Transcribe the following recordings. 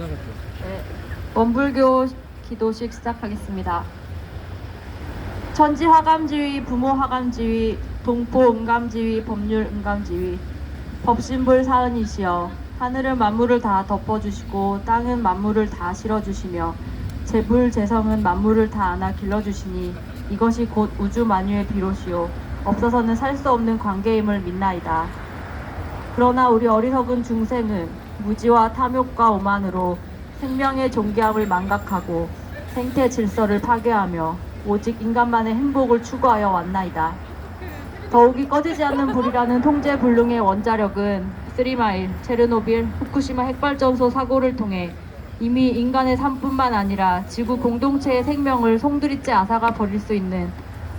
같아. 네, 원불교 기도식 시작하겠습니다. 천지 화감지위, 부모 화감지위, 동포 음감지위, 법률 음감지위, 법신불 사은이시여 하늘은 만물을 다 덮어주시고 땅은 만물을 다 실어주시며 재불 재성은 만물을 다 안아 길러주시니 이것이 곧 우주 만유의 비롯이요 없어서는 살 수 없는 관계임을 믿나이다. 그러나 우리 어리석은 중생은 무지와 탐욕과 오만으로 생명의 존귀함을 망각하고 생태 질서를 파괴하며 오직 인간만의 행복을 추구하여 왔나이다. 더욱이 꺼지지 않는 불이라는 통제 불능의 원자력은 쓰리마일, 체르노빌, 후쿠시마 핵발전소 사고를 통해 이미 인간의 삶뿐만 아니라 지구 공동체의 생명을 송두리째 앗아가 버릴 수 있는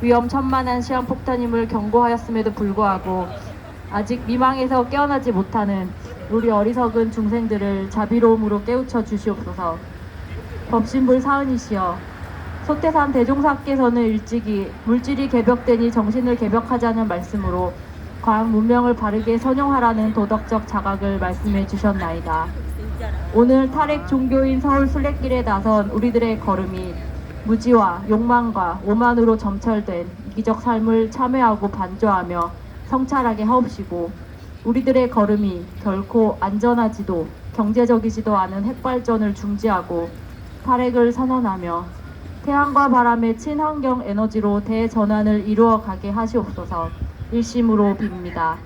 위험천만한 시한폭탄임을 경고하였음에도 불구하고 아직 미망에서 깨어나지 못하는 우리 어리석은 중생들을 자비로움으로 깨우쳐 주시옵소서. 법신불 사은이시여 소태산 대종사께서는 일찍이 물질이 개벽되니 정신을 개벽하자는 말씀으로 과학 문명을 바르게 선용하라는 도덕적 자각을 말씀해 주셨나이다. 오늘 탈핵 종교인 서울 순례길에 나선 우리들의 걸음이 무지와 욕망과 오만으로 점철된 이기적 삶을 참회하고 반조하며 성찰하게 하옵시고 우리들의 걸음이 결코 안전하지도 경제적이지도 않은 핵발전을 중지하고 탈핵을 선언하며 태양과 바람의 친환경 에너지로 대전환을 이루어 가게 하시옵소서 일심으로 빕니다.